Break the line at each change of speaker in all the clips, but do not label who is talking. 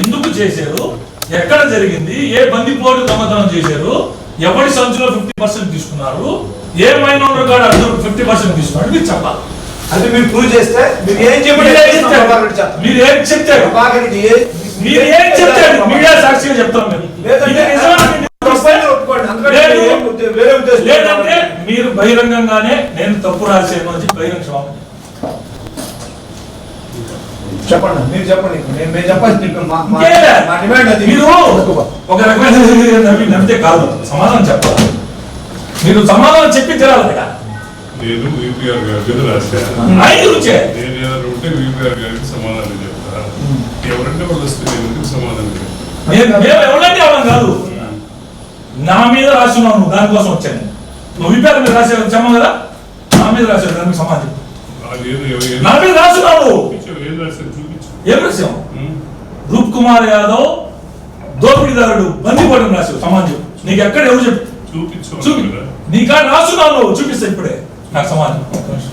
ఎందుకు చేశారు? ఎక్కడ జరిగింది? ఏ బందిపోటు దొంగతనం చేశారు? ఎవరి సంచులో ఫిఫ్టీ పర్సెంట్ తీసుకున్నారు? ఏ మైనర్ అందరూ ఫిఫ్టీ పర్సెంట్ తీసుకున్నారు? మీరు చెప్పాలి.
అది మీరు ప్రూవ్ చేస్తే మీరు ఏం చెప్పండి
మీరు ఏం చెప్తారు? మీరు ఏం చెప్తారు మీరు ఏం చెప్తారు మీడియా సాక్షిగా చెప్తాం లేదంటే మీరు బహిరంగంగానే నేను తప్పు రాశాను అని చెప్పి బహిరంగ
చెప్పండి మీరు చెప్పండి. నేను మేము చెప్పాల్సింది ఇప్పుడు మా- డిమాండ్ అది.
మీరు ఒక రకమైన నవ్వితే కాదు. సమాధానం చెప్పాలి. మీరు సమాధానం చెప్పి తెరాలి కదా
నేను విపిఆర్ గారికి రాశాను నేను ఏదైనా ఉంటే విపిఆర్ గారికి సమాధానం చెప్తా. ఎవరంటే వాళ్ళు వస్తే నేను ఎందుకు సమాధానం చెప్తా?
మేము మేము ఎవరంటే అవడం కాదు. నా మీద రాస్తున్నావు నువ్వు దానికోసం వచ్చాను. నువ్వు విప్పారు మీద రాసే చెప్పావు కదా? నా మీద రాశాడు దానికి సమాధానం నా మీద
ఏం?
రూప్ కుమార్ యాదవ్ దోపిడీదారుడు బందిపోవడం రాశావు చెప్పు. నీకు ఎక్కడ ఎవరు చెప్పు
చూపించు.
నీకా రాస్తున్నావు నువ్వు చూపిస్తా ఇప్పుడే నాకు నిమిషం.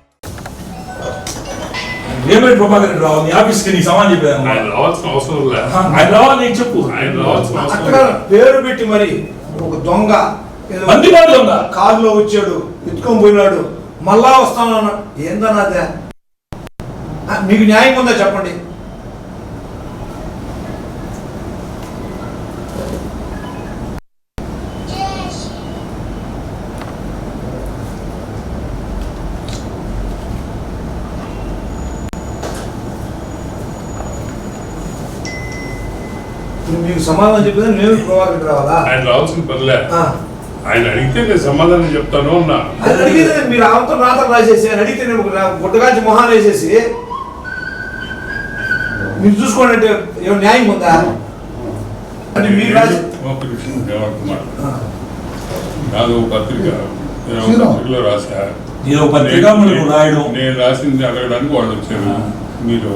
Vemireddy Prabhakar Rao? నీ ఆఫీస్కి నీ సమాధానం చెప్పాను
ఆయన రావాల్సిన అవసరం లే
ఆయన రావాలి నీకు చెప్పు.
ఆయన రావాల్సిన
అక్కడ. పేరు పెట్టి మరి ఒక దొంగ ఏదో
బందిపోటు దొంగ.
కారులో వచ్చాడు ఎత్తుకొని పోయినాడు మళ్ళా వస్తాను అన్నాడు ఏందన్నా అదే? ఆ, మీకు న్యాయం ఉందా చెప్పండి ఇప్పుడు మీకు సమాధానం చెప్పేది నేను ప్రభాకర్ రావాలా?
ఆయన రావాల్సిన పనిలే.
ఆ.
ఆయన అడిగితే నేను సమాధానం చెప్తాను అన్నా.
మీరు ఆమెతో నాతో రాసేసి అని అడిగితే నేను గుడ్డగాచి మొహాన్ వేసేసి మీరు చూసుకోండి అంటే ఏమో న్యాయం ఉందా? అంటే మీరు రాసి
ఒక విషయం
ఆ.
నాది ఒక పత్రిక నేను ఒక. పత్రికలో రాశా? నేను రాసింది అడగడానికి వాళ్ళు వచ్చారు. మీరు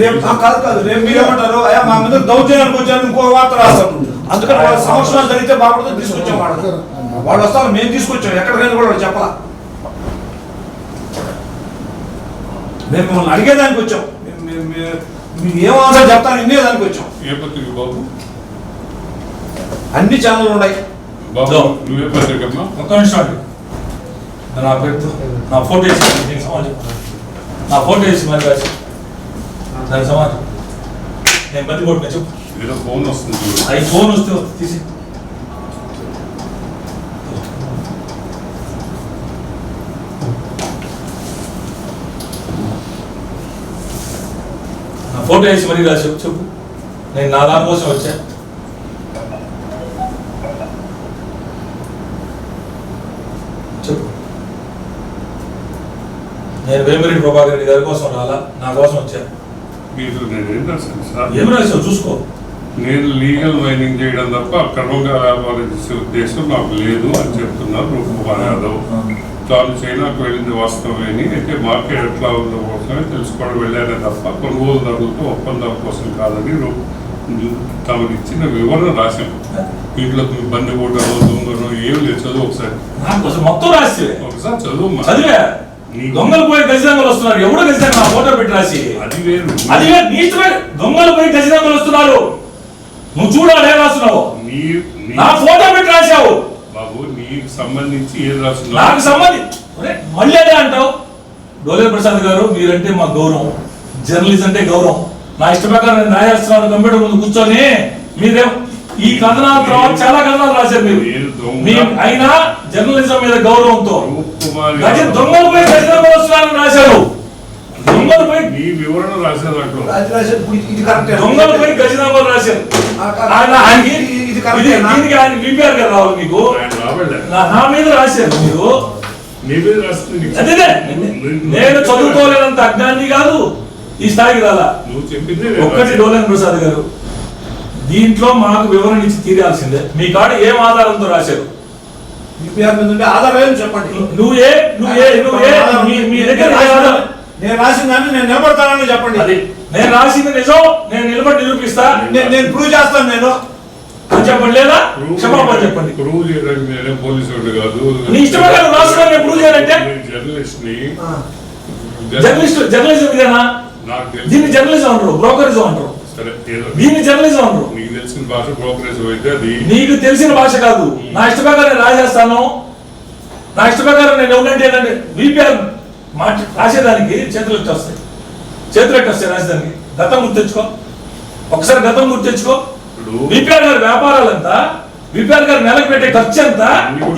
రేపు ఆ, కాదు కాదు రేపు మీరేమంటారు? అయ్యా మా మీద దౌర్జన్యానికి వచ్చాను ఇంకో వార్త రాస్తాను అందుకని వాళ్ళ సంవత్సరాలు జరిగితే బాగుంటుంది తీసుకొచ్చాం వాళ్ళు వాళ్ళు వస్తారు మేము తీసుకొచ్చాం. ఎక్కడికైనా కూడా చెప్పాలా? మేము మిమ్మల్ని అడిగేదానికి వచ్చాం. ఏం ఆన్సర్ చెప్తాను వినేదానికి వచ్చాం.
ఏ పత్రిక బాబు?
అన్ని ఛానళ్ళు ఉన్నాయి.
బాబు. నువ్వే పత్రిక
ఒక్క నిమిషం. నా పేరుతో నా ఫోటో వేసి. నా ఫోటో వేసి మరి దానికి సమాధానం. నేను బంది కొట్టిన చెప్పు.
ఏదో ఫోన్ వస్తుంది.
అవి ఫోన్ వస్తే తీసి. నా ఫోటో వేసి మరీ రాసి చెప్పు. నేను నా దాని కోసం వచ్చా. చెప్పు. నేను వేమిరెడ్డి ప్రభాకర్ రెడ్డి గారి కోసం రాలా నా కోసం వచ్చా.
మీరు నేను ఏం రాశాను సార్?
ఏం రాసావు చూసుకో.
నేను లీగల్ మైనింగ్ చేయడం తప్ప అక్రమంగా వ్యాపారం చేసే ఉద్దేశం నాకు లేదు అని చెప్తున్నారు రూపకుమార్ యాదవ్ తాను చైనాకు వెళ్ళింది వాస్తవమేని అయితే మార్కెట్ ఎట్లా ఉందో కోసమే తెలుసుకోవడం వెళ్ళానే తప్ప కొనుగోలుదారులతో ఒప్పందాల కోసం కాదని తమకు ఇచ్చిన వివరణ రాశాం ఇంట్లో బండి కొట్టడం దొంగను ఏం లేదు. చదువు ఒకసారి. ఒకసారి చదువు
చదివా. దొంగలు పోయి గజదొంగలు వస్తున్నారు. ఎవడో గజదొంగ నా ఫోటో పెట్టి రాసి.
అది వేరు.
అది నీచమే దొంగలు పోయి గజదొంగలు వస్తున్నారు. నువ్వు చూడాలి ఏం రాస్తున్నావు
నీ
ఫోటో పెట్టి రాశావు.
బాబు నీకు సంబంధించి ఏది రాస్తున్నావు
నాకు సంబంధించి మళ్ళీ అదే అంటావు. డోలే ప్రసాద్ గారు మీరంటే మా గౌరవం. జర్నలిస్ట్ అంటే గౌరవం. నా ఇష్ట ప్రకారం నేను రాయేస్తున్నాను కంప్యూటర్ ముందు కూర్చొని మీరేం ఈ కథనాల తర్వాత చాలా కథనాలు రాశారు మీరు. అయినా జర్నలిజం మీద గౌరవంతో.
రూపకుమార్
గజ
యాదవ్
దొంగలు పోయి గజదొంగలు వస్తున్నారని రాశారు. దొంగలు పోయి
నీ వివరణ
రాశారు, ఇప్పుడు ఇది కరెక్ట్.
దొంగలు పోయి గజదొంగలు రాశారు. ఆయన ఆయనకి? దీనికి ఆయన విపిఆర్ గారు రావాలి మీకు. నా- మీద రాశారు మీరు. అదే నేను చదువుకోలేనంత అజ్ఞాని కాదు. ఈ స్థాయికి రాలా.
నువ్వు చెప్పిందే నేను
ఒక్కటి. డోలన్ ప్రసాద్ గారు. దీంట్లో మాకు వివరణ ఇచ్చి తీరాల్సిందే. మీ కాడ ఏం ఆధారంతో రాశారు?
యూపీఆర్ మీద ఉండే ఆధారం ఏం చెప్పండి.
నువ్వు ఏ నువ్వు ఏ నువ్వు ఏ మీ మీ దగ్గర?
నేను రాసిన దాన్ని నేను నిలబడతానని చెప్పండి.
అది నేను రాసింది నిజం నేను నిలబడి నిరూపిస్తా.
నేను ప్రూవ్ చేస్తాను నేను.
చెప్పండి లేదా క్షమాపణ చెప్పండి.
ప్రూవ్ చేయడానికి నేనే పోలీసు వాడు కాదు.
నీ ఇష్టమే కదా రాసుకొని నేను ప్రూవ్ చేయాలంటే?
నేను జర్నలిస్ట్ని
ఆ.
జర్నలిస్ట్ జర్నలిజం ఇదేనా?
నాకు తెలిసి
దీన్ని జర్నలిజం అంటారు బ్రోకరిజం అంటారు. దీన్ని జర్నలిజం
నీకు తెలిసిన భాష బ్రోకరేజ్ అయితే అది.
నీకు తెలిసిన భాష కాదు. నా ఇష్ట ప్రకారం రాసేస్తాను నా ఇష్ట ప్రకారం నేను ఎవరంటే ఏంటంటే విపిఆర్ మాట రాసేదానికి చేతులు ఎట్టి వస్తాయి చేతులు ఎట్టి వస్తాయి రాసేదానికి. గతం గుర్తెచ్చుకో ఒకసారి గతం గుర్తెచ్చుకో
ఇప్పుడు
విపిఆర్ గారి వ్యాపారాలు ఎంత? విపిఆర్ గారు నెలకు పెట్టే ఖర్చు ఎంత?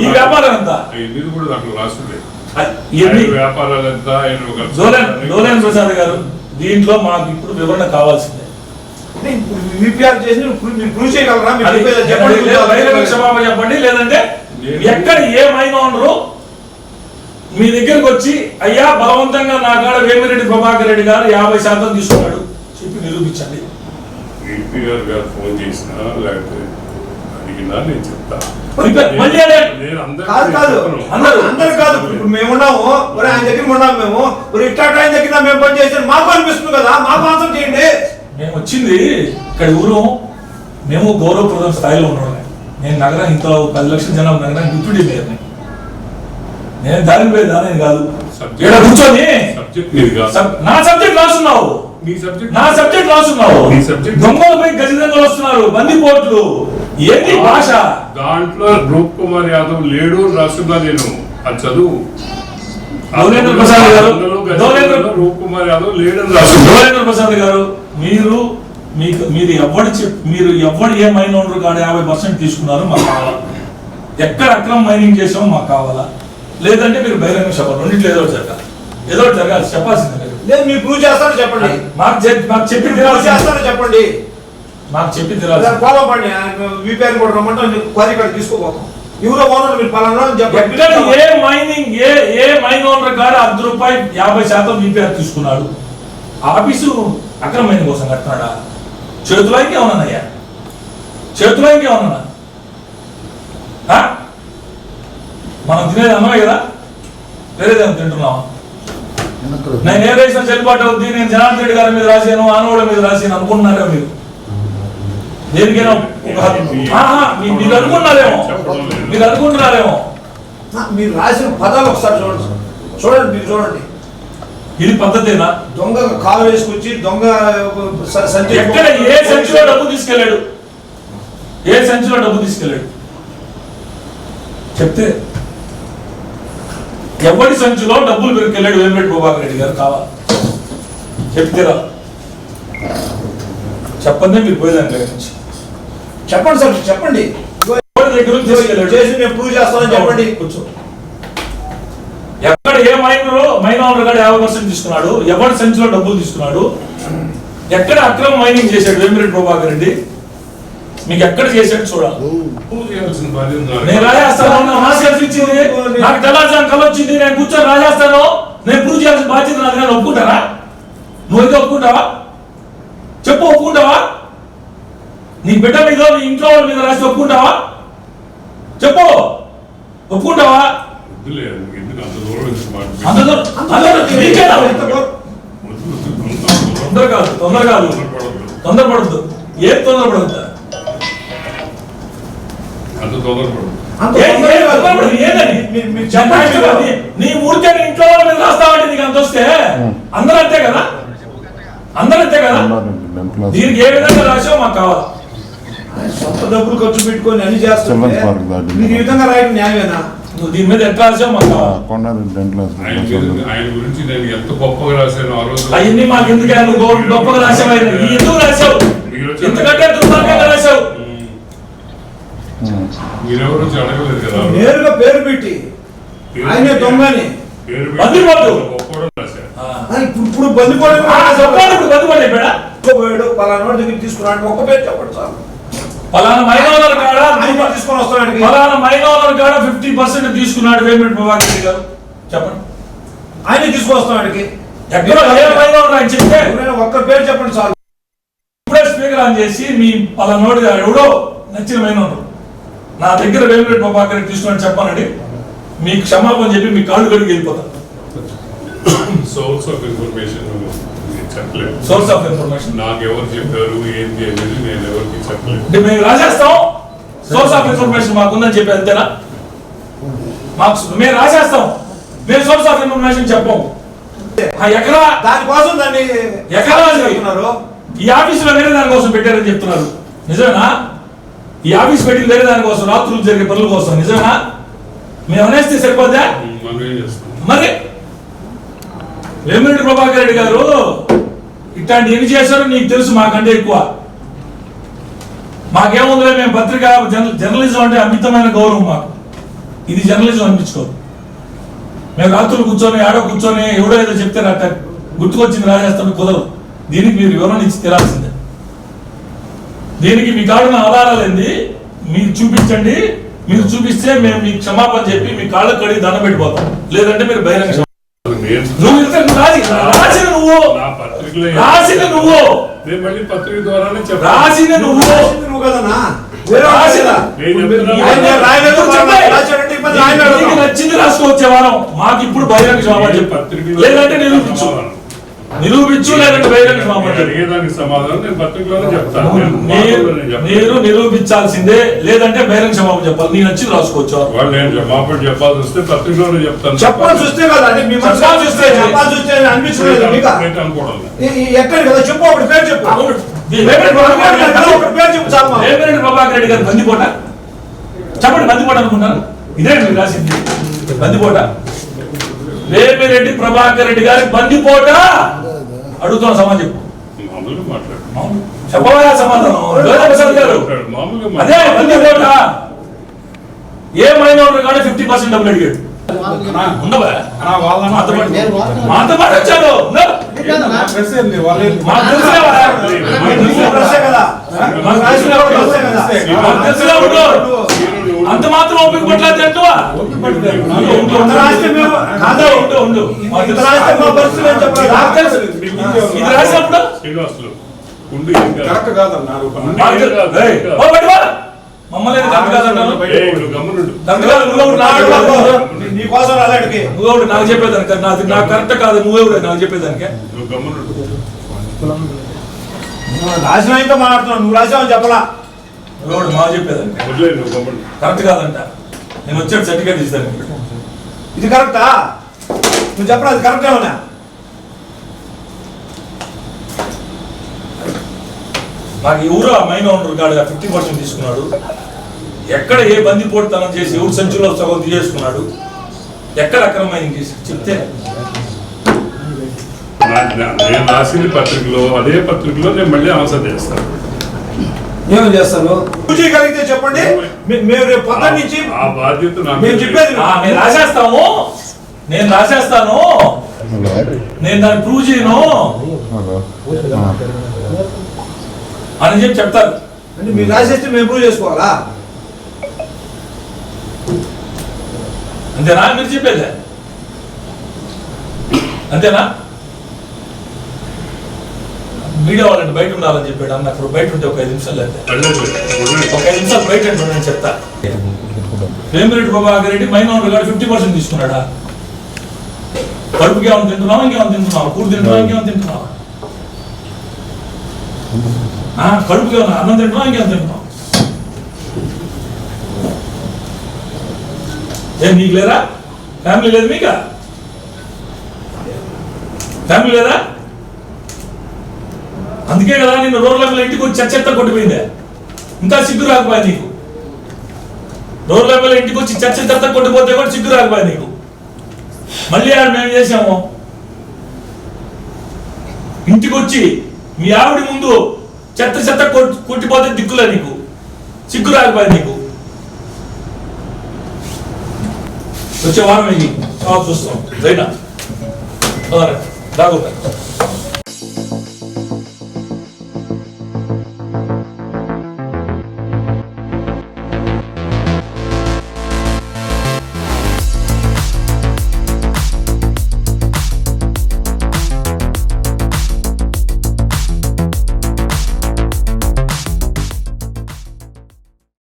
ఈ వ్యాపారం ఎంత?
ఇది కూడా నాకు రాసుండే
అది ఇవన్నీ
ఆయన వ్యాపారాలు ఎంత? ఆయన ఒక
దోలేన్ దోలేన్ ప్రసాద్ గారు దీంట్లో మాకు ఇప్పుడు వివరణ కావాల్సిందే.
యూపీఆర్ చేసి మీరు ప్రూవ్ చేయగలరా?
చెప్పండి. క్షమాపణ చెప్పండి లేదంటే ఎక్కడ ఏ మైనా ఉండరు మీ దగ్గరకు వచ్చి అయ్యా బలవంతంగా నా కాడ వేమిరెడ్డి ప్రభాకర్ రెడ్డి గారు యాభై శాతం తీసుకున్నాడు. చెప్పి నిరూపించండి.
ఈపీఆర్ గారు ఫోన్ చేసినా లేకపోతే అడిగినా నేను చెప్తా.
ఇప్పుడు మళ్ళీ అదే.
నేను అందరికీ
కాదు కాదు.
చెప్పను.
అందరూ.
అందరు కాదు. ఇప్పుడు మేము ఉన్నాము. ఒరే ఆయన దగ్గర ఉన్నాము మేము. ఇట్లా ఆయన దగ్గర మేము పని చేసాం మాకు అనిపిస్తుంది కదా. మాకు ఆన్సర్ చేయండి.
మేము వచ్చింది ఇక్కడ ఊరు మేము గౌరవప్రదం స్థాయిలో ఉన్నాం నేను నగరం ఇంత పది లక్షల జనాభా నగరం డిప్యూటీ మేయర్ని నేను. దాని పోయి దాని కాదు. ఇక్కడ కూర్చొని?
సబ్జెక్ట్
సబ్- నా సబ్జెక్ట్ రాస్తున్నావు
నీ సబ్జెక్ట్
నా సబ్జెక్ట్ రాస్తున్నావు దొంగలపై గజదంగలు వస్తున్నారు. బందిపోట్లు ఏంటి భాష?
దాంట్లో రూప్ కుమార్ యాదవ్ లేడు రాస్తున్నా నేను. అది చదువు.
ప్రసాద్ గారు,
రూప్ కుమార్ యాదవ్ లేడని
నరేంద్ర ప్రసాద్ గారు. మీరు మీకు మీరు చెప్ మీరు ఎవడు ఏ మైన్ ఓనర్ కాడ యాభై పర్సెంట్ తీసుకున్నారో మాకు కావాలా. ఎక్కడ అక్రమ మైనింగ్ చేసామో మాకు కావాలా. లేదంటే మీరు బహిరంగ సభ రెండింటిలో ఏదో జరగాలి. ఏదో జరగాలి చెప్పాల్సిందే
లేదు మీరు ప్రూవ్ చేస్తారో చెప్పండి.
మాకు మాకు చెప్పి
చేస్తారో చెప్పండి.
మాకు చెప్పి తిరాల్సిందే.
ఫాలో పండి వీపీఆర్ కూడా రమ్మంటే క్వారీ ఇక్కడ తీసుకోపోతాం ఎవరో ఓనర్ మీరు పలానా చెప్పండి.
ఏ మైనింగ్ ఏ ఏ మైన్ ఓనర్ కాడ అర్ధ రూపాయి యాభై శాతం విపిఆర్ తీసుకున్నాడు? ఆఫీసు అక్రమ మైనింగ్ కోసం కడుతున్నాడా? చేతిలో ఇంకేమన్నాయ్యా చేతిలో ఇంకేమన్నా ఆ? మనం తినేది అన్నమే కదా? వేరేదేమో తింటున్నాం నేను ఏ వేసిన చెల్లుబాటు అవుద్ది? నేను జనార్దన్ రెడ్డి గారి మీద రాశాను ఆనవాళ్ళ మీద రాశాను అనుకుంటున్నారా మీరు? దేనికైనా మీరు అనుకున్నారేమో మీరు అనుకుంటున్నారేమో?
మీరు రాసిన పదాలు ఒకసారి చూడండి. చూడండి మీరు చూడండి.
ఇది పద్ధతేనా?
దొంగ కాలు వేసుకొచ్చి దొంగ సంచి
ఎక్కడ ఏ సంచిలో డబ్బు తీసుకెళ్ళాడు? ఏ సంచిలో డబ్బు తీసుకెళ్ళాడు? చెప్తే ఎవరి సంచిలో డబ్బులు పెరికెళ్ళాడు వేమిరెడ్డి ప్రభాకర్ రెడ్డి గారు? కావాలి చెప్తేరా చెప్పండి మీరు పోయేదాని దగ్గర నుంచి.
చెప్పండి సార్ చెప్పండి.
ఎవరి దగ్గర
చేసి నేను ప్రూవ్ చేస్తానని చెప్పండి.
కూర్చో. ఎక్కడ ఏ మైనర్ మైనర్ గారు యాభై పర్సెంట్ తీసుకున్నాడు ఎవరి సంచిలో డబ్బులు తీసుకున్నాడు ఎక్కడ అక్రమ మైనింగ్ చేశాడు వేమిరెడ్డి ప్రభాకర్ రెడ్డి? మీకు ఎక్కడ చేశాడు చూడాలి. నేను రాజేస్తాను ఇచ్చింది నాకు తెల్లారుజాము కళ వచ్చింది నేను కూర్చొని రాజేస్తాను నేను ప్రూవ్ చేయాల్సిన బాధ్యత నాది నేను ఒప్పుకుంటారా? నువ్వైతే ఒప్పుకుంటావా? చెప్పు ఒప్పుకుంటావా? నీ బిడ్డ మీద నీ ఇంట్లో వాళ్ళ మీద రాసి ఒప్పుకుంటావా? చెప్పు ఒప్పుకుంటావా? తొందర కాదు తొందర కాదు
తొందరపడొద్దు.
ఏం తొందరపడద్దు?
అంత తొందరపడదు
నీ- ఊరికే నీ ఇంట్లో మీద రాస్తావంటే నీకు అంత వస్తే? అందరూ అంతే కదా? అందరూ అంతే కదా? దీనికి ఏ విధంగా రాసావు మాకు కావాలి?
సొంత డబ్బులు ఖర్చు పెట్టుకొని అన్ని
దాటి.
మీరు ఈ విధంగా రాయడం న్యాయమేనా?
నువ్వు దీని మీద ఎట్లా రాసావు మాకు?
ఆయన గురించి- నేను ఎంత గొప్పగా రాశాను ఆ రోజు.
అవన్నీ మాకు ఎందుకు నువ్వు గొప్ప- గొప్పగా రాసావు ఆయన. ఈ ఎందుకు రాసావు? ఎందుకంటే దుర్మార్గంగా రాసావు.
మీరెవరు వచ్చి అడగలేదు కదా.
నేరుగా పేరు పెట్టి ఆయనే దొంగని. ఇప్పుడు ఇప్పుడు బందిపోవడం
ఆ, చెప్పండి ఇప్పుడు బతుకోండి ఇక్కడ
పోయాడు పలానా దగ్గర తీసుకున్నాడు ఒక్క పేరు చెప్పండి సార్
పలానా మైనోనర్ కాడ
తీసుకొని వస్తాడు
పలానా మైనోనర్ కాడ ఫిఫ్టీ పర్సెంట్ తీసుకున్నాడు వేమిరెడ్డి ప్రభాకర్ రెడ్డి గారు. చెప్పండి.
ఆయన తీసుకొని వస్తాడు
ఎక్కడ ఏ మైనోనర్ అని చెప్తే
ఒక్క పేరు చెప్పండి సార్
ఇప్పుడే స్పీకర్ ఆన్ చేసి మీ పలానోడు ఎవడో నచ్చిన మైనోనర్ నా దగ్గర వేమిరెడ్డి ప్రభాకర్ రెడ్డి తీసుకుని చెప్పానండి మీకు క్షమాపణ చెప్పి మీ కాళ్ళు కడిగి వెళ్ళిపోతాను.
సోర్స్ ఆఫ్ ఇన్ఫర్మేషన్ చెప్పలేదు.
సోర్స్ ఆఫ్ ఇన్ఫర్మేషన్
నాకు ఎవరు చెప్పారు ఏంటి అనేది నేను ఎవరికి చెప్పలేదు.
అంటే మేము రాసేస్తాం. సోర్స్ ఆఫ్ ఇన్ఫర్మేషన్ మాకుందని చెప్పి అంతేనా? మాకు మేము రాసేస్తాం. మేము సోర్స్ ఆఫ్ ఇన్ఫర్మేషన్ చెప్పం. ఆ ఎకరా
దానికోసం దాన్ని
ఎకరా?
చెప్తున్నారు.
ఈ ఆఫీసులో వేరే దానికోసం పెట్టారని చెప్తున్నారు. నిజమేనా? ఈ ఆఫీస్ పెట్టింది వేరే దానికోసం రాత్రులు జరిగే పనుల కోసం. నిజమేనా? మేము అనేస్తే సరిపోద్దా?
మనం ఏం చేస్తాం?
మరి వేమిరెడ్డి ప్రభాకర్ రెడ్డి గారు ఇట్లాంటి ఎన్ని చేశారో నీకు తెలుసు మాకంటే ఎక్కువ. మాకేముందిలే మేము పత్రిక జర్నలిజం అంటే అమితమైన గౌరవం మాకు. ఇది జర్నలిజం అనిపించుకోదు. మేము రాత్రులు కూర్చొని ఆడో కూర్చొని ఎవడో ఏదో చెప్తే అట్ట గుర్తుకొచ్చింది రాజేస్తాను కుదరదు. దీనికి మీరు వివరణ ఇచ్చి తీరాల్సిందే. దీనికి మీ కాళ్ళను ఆధారాలేంది మీరు చూపించండి. మీరు చూపిస్తే మేము మీకు క్షమాపణ చెప్పి మీ కాళ్ళకు కడిగి దండం పెట్టిపోతాం లేదంటే మీరు బహిరంగ నువ్వు ఇంత రాసిన నువ్వు. రాసిన నువ్వు.
నేను మళ్ళీ పత్రిక ద్వారానే చెప్పాను.
రాసిన నువ్వు
నువ్వు. కదన్నా? వేరే వాడు
రాసిన.
కదా.
నేను చెప్తున్నా
ఆయన నేను రాయలేదు,
నువ్వు చెప్పాయి.
రాశాడంటే ఇబ్బంది ఆయన
నీకు
అడగడం.
నచ్చింది రాసుకోవచ్చే వారం మాకు ఇప్పుడు బహిరంగ క్షమాపణ
నేను
చెప్పు.
పత్రికలో
లేదంటే. నిరూపించు లేదంటే బహిరంగ
నేను అడిగేదానికి సమాధానం నేను పత్రికలోనే చెప్తాను. నేను
మీరు
మాటల్లోనే చెప్తాను.
మీరు నిరూపించాల్సిందే లేదంటే బహిరంగ క్షమాపణ చెప్పాలి. నీ నచ్చింది రాసుకోవచ్చు.
వాళ్ళు నేను క్షమాపణ చెప్పాల్సి వస్తే పత్రికలోనే చెప్తాను.
చెప్పాల్సి వస్తే కదా
చెప్పాల్సి వస్తే
చెప్పాల్సి వస్తే అనిపించలేదు
అనుకోవడం
ఎక్కడ కదా? చెప్పు ఒకటి పేరు చెప్పు.
ప్రభాకర్ రెడ్డి గారు-
ఒకటి పేరు చెప్పు చాలు మాకు.
వేమిరెడ్డి ప్రభాకర్ రెడ్డి గారు బందిపోట? చెప్పండి బందిపోట అనుకుంటారు ఇదే మీరు రాసింది. బందిపోట. వేమిరెడ్డి ప్రభాకర్ రెడ్డి గారి బందిపోట? అడుగుతున్న సమాజం చెప్పు.
మామూలుగా మాట్లాడు.
చెప్పవా సమాధానం? గారు అదే ఏ మైనర్ కానీ ఫిఫ్టీ పర్సెంట్ డబ్బులు అడిగాడు. ఉండవా మాతో పాటు వచ్చాడు? మాకు? అంత మాత్రం ఓపిక పట్టలేదు అంటువా. ఇది రాసినప్పుడు
ఉండి.
కరెక్ట్.
మమ్మల్ని కరెక్ట్ నాకు చెప్పేదానికి. నాది నాకు కరెక్ట్ కాదు నువ్వెవడు నాకు చెప్పేదానికి.
నువ్వు గమ్మునుండు.
రాసిన మాట్లాడుతున్నావు నువ్వు రాసావని చెప్పలా.
వదిలే నువ్వు గమ్మునుండు.
కరెక్ట్ కాదంట. నేను వచ్చాడు సర్టిఫికేట్ ఇస్తాను.
ఇది కరెక్టా? నువ్వు చెప్పరా అది కరెక్ట్ ఏమన్నా?
నాకు ఎవరు ఆ మైన్ ఓనర్ కాడు ఫిఫ్టీ పర్సెంట్ తీసుకున్నాడు. ఎక్కడ ఏ బంది పోటుతనం చేసి ఎవరు సంచులో సగం తీసేసుకున్నాడు. ఎక్కడ అక్రమమైన చేసి చెప్తే.
నేను రాసింది పత్రికలో అదే పత్రికలో నేను మళ్ళీ ఆన్సర్ చేస్తాను.
ఏమని చేస్తారు పూజీ కలిగితే చెప్పండి. మే- మేము రేపు పొద్దున్న నుంచి
ఆ బాధ్యత నాకు
మేము చెప్పేది
ఆ, మేము రాసేస్తాము నేను రాసేస్తాను. నేను దాన్ని ప్రూవ్ చేయను. అని చెప్పి చెప్తారు
అంటే మీరు రాసేస్తే మేము ప్రూవ్ చేసుకోవాలా?
అంతేనా? మీరు చెప్పేదే. అంతేనా? మీడియా వాళ్ళంటే బయట ఉండాలని చెప్పాడు అన్న అప్పుడు బయట ఉంటే ఒక ఐదు నిమిషాలు అయితే. ఒక ఐదు నిమిషాలు బయట నేను చెప్తా. వేమిరెడ్డి ప్రభాకర్ రెడ్డి మైనర్ గారు ఫిఫ్టీ పర్సెంట్ తీసుకున్నాడా? కడుపుకి ఏమైనా తింటున్నావా? ఇంకేమైనా తింటున్నావా? కూర తింటున్నావా? ఇంకేమైనా తింటున్నావా? కడుపుకి ఏమైనా అన్నం తింటున్నావా? ఇంకేమైనా తింటున్నావా? ఏం నీకు లేదా? ఫ్యామిలీ లేదు మీకా? ఫ్యామిలీ లేదా? అందుకే కదా నిన్న రోడ్ల ఇంటికి వచ్చి చెత్త కొట్టిపోయిందే. ఇంకా సిగ్గు రాకపోయా నీకు? రోడ్ల మీద ఇంటికి వచ్చి చచ్చ చెత్త కొట్టిపోతే కూడా సిగ్గు రాకపోయా నీకు? మళ్ళీ ఆడ మేము చేసాము ఇంటికి వచ్చి మీ ఆవిడ ముందు చెత్త చెత్త కొట్టిపోతే దిక్కులే నీకు. సిగ్గు రాకపోయా నీకు? వచ్చే వారం ఇది. చూస్తాం. రైనా దాగుతా